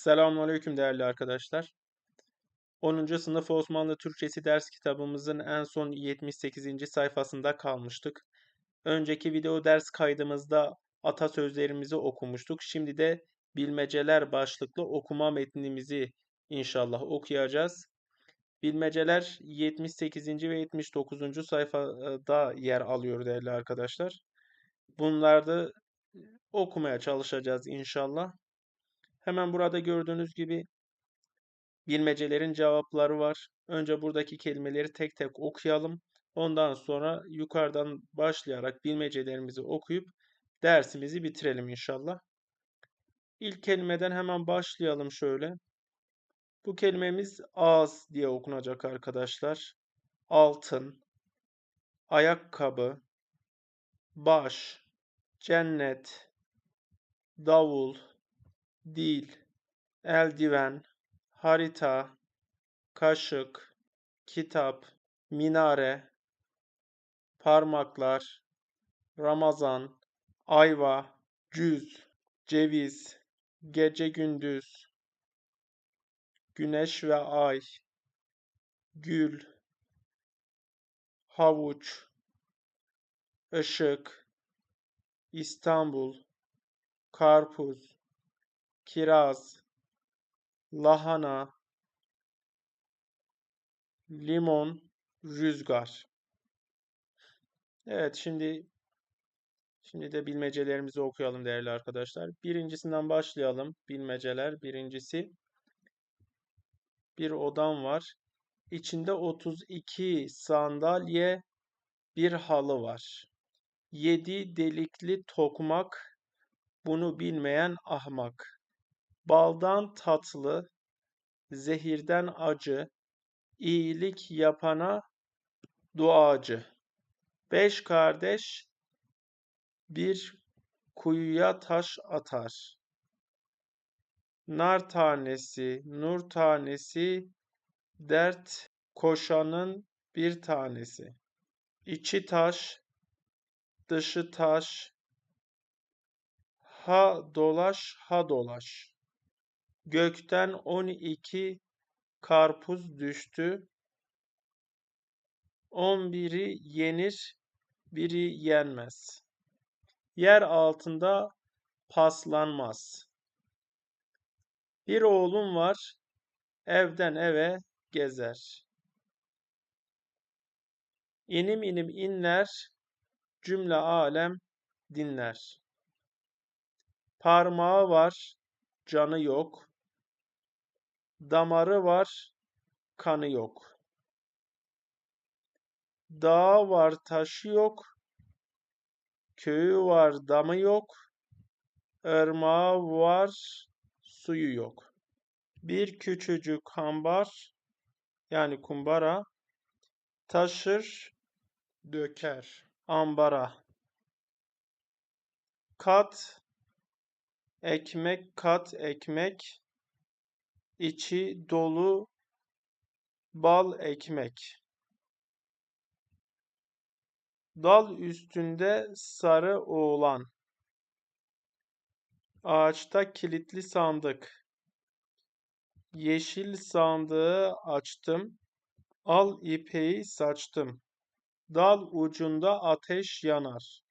Selamünaleyküm değerli arkadaşlar. 10. sınıf Osmanlı Türkçesi ders kitabımızın en son 78. sayfasında kalmıştık. Önceki video ders kaydımızda atasözlerimizi okumuştuk. Şimdi de bilmeceler başlıklı okuma metnimizi inşallah okuyacağız. Bilmeceler 78. ve 79. sayfada yer alıyor değerli arkadaşlar. Bunları okumaya çalışacağız inşallah. Hemen burada gördüğünüz gibi bilmecelerin cevapları var. Önce buradaki kelimeleri tek tek okuyalım. Ondan sonra yukarıdan başlayarak bilmecelerimizi okuyup dersimizi bitirelim inşallah. İlk kelimeden hemen başlayalım şöyle. Bu kelimemiz ağız diye okunacak arkadaşlar. Altın, ayakkabı, baş, cennet, davul, dil, eldiven, harita, kaşık, kitap, minare, parmaklar, Ramazan, ayva, cüz, ceviz, gece gündüz, güneş ve ay, gül, havuç, ışık, İstanbul, karpuz, kiraz, lahana, limon, rüzgar. Evet şimdi şimdi de bilmecelerimizi okuyalım değerli arkadaşlar. Birincisinden başlayalım. Bilmeceler. Birincisi bir odam var. İçinde 32 sandalye, bir halı var. 7 delikli tokmak, bunu bilmeyen ahmak. Baldan tatlı, zehirden acı, iyilik yapana duacı. Beş kardeş bir kuyuya taş atar. Nar tanesi, nur tanesi, dert koşanın bir tanesi. İçi taş, dışı taş, ha dolaş ha dolaş. Gökten on iki karpuz düştü. On biri yenir, biri yenmez. Yer altında paslanmaz. Bir oğlum var, evden eve gezer. İnim inim inler, cümle alem dinler. Parmağı var, canı yok. Damarı var, kanı yok. Dağı var, taşı yok. Köyü var, damı yok. Irmağı var, suyu yok. Bir küçücük hambar, yani kumbara, taşır, döker, ambara. Kat, ekmek, kat, ekmek, içi dolu bal ekmek. Dal üstünde sarı oğlan. Ağaçta kilitli sandık. Yeşil sandığı açtım. Al ipeği saçtım. Dal ucunda ateş yanar.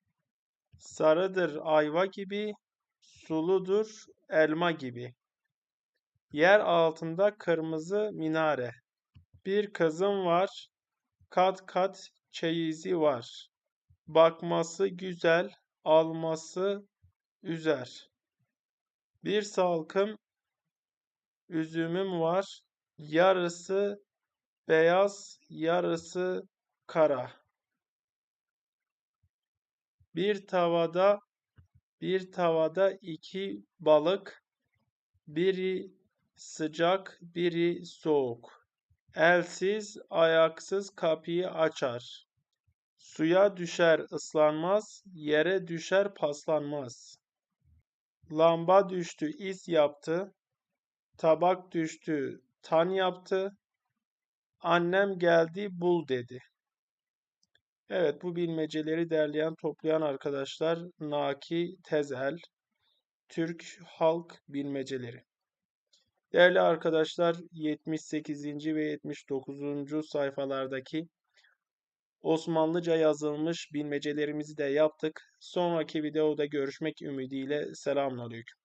Sarıdır ayva gibi, suludur elma gibi. Yer altında kırmızı minare. Bir kızım var, kat kat çeyizi var. Bakması güzel, alması üzer. Bir salkım üzümüm var, yarısı beyaz, yarısı kara. Bir tavada bir tavada iki balık, biri sıcak, biri soğuk. Elsiz, ayaksız kapıyı açar. Suya düşer ıslanmaz, yere düşer paslanmaz. Lamba düştü iz yaptı, tabak düştü tan yaptı, annem geldi bul dedi. Evet bu bilmeceleri derleyen toplayan arkadaşlar Naki Tezel, Türk Halk Bilmeceleri. Değerli arkadaşlar 78. ve 79. sayfalardaki Osmanlıca yazılmış bilmecelerimizi de yaptık. Sonraki videoda görüşmek ümidiyle selamünaleyküm.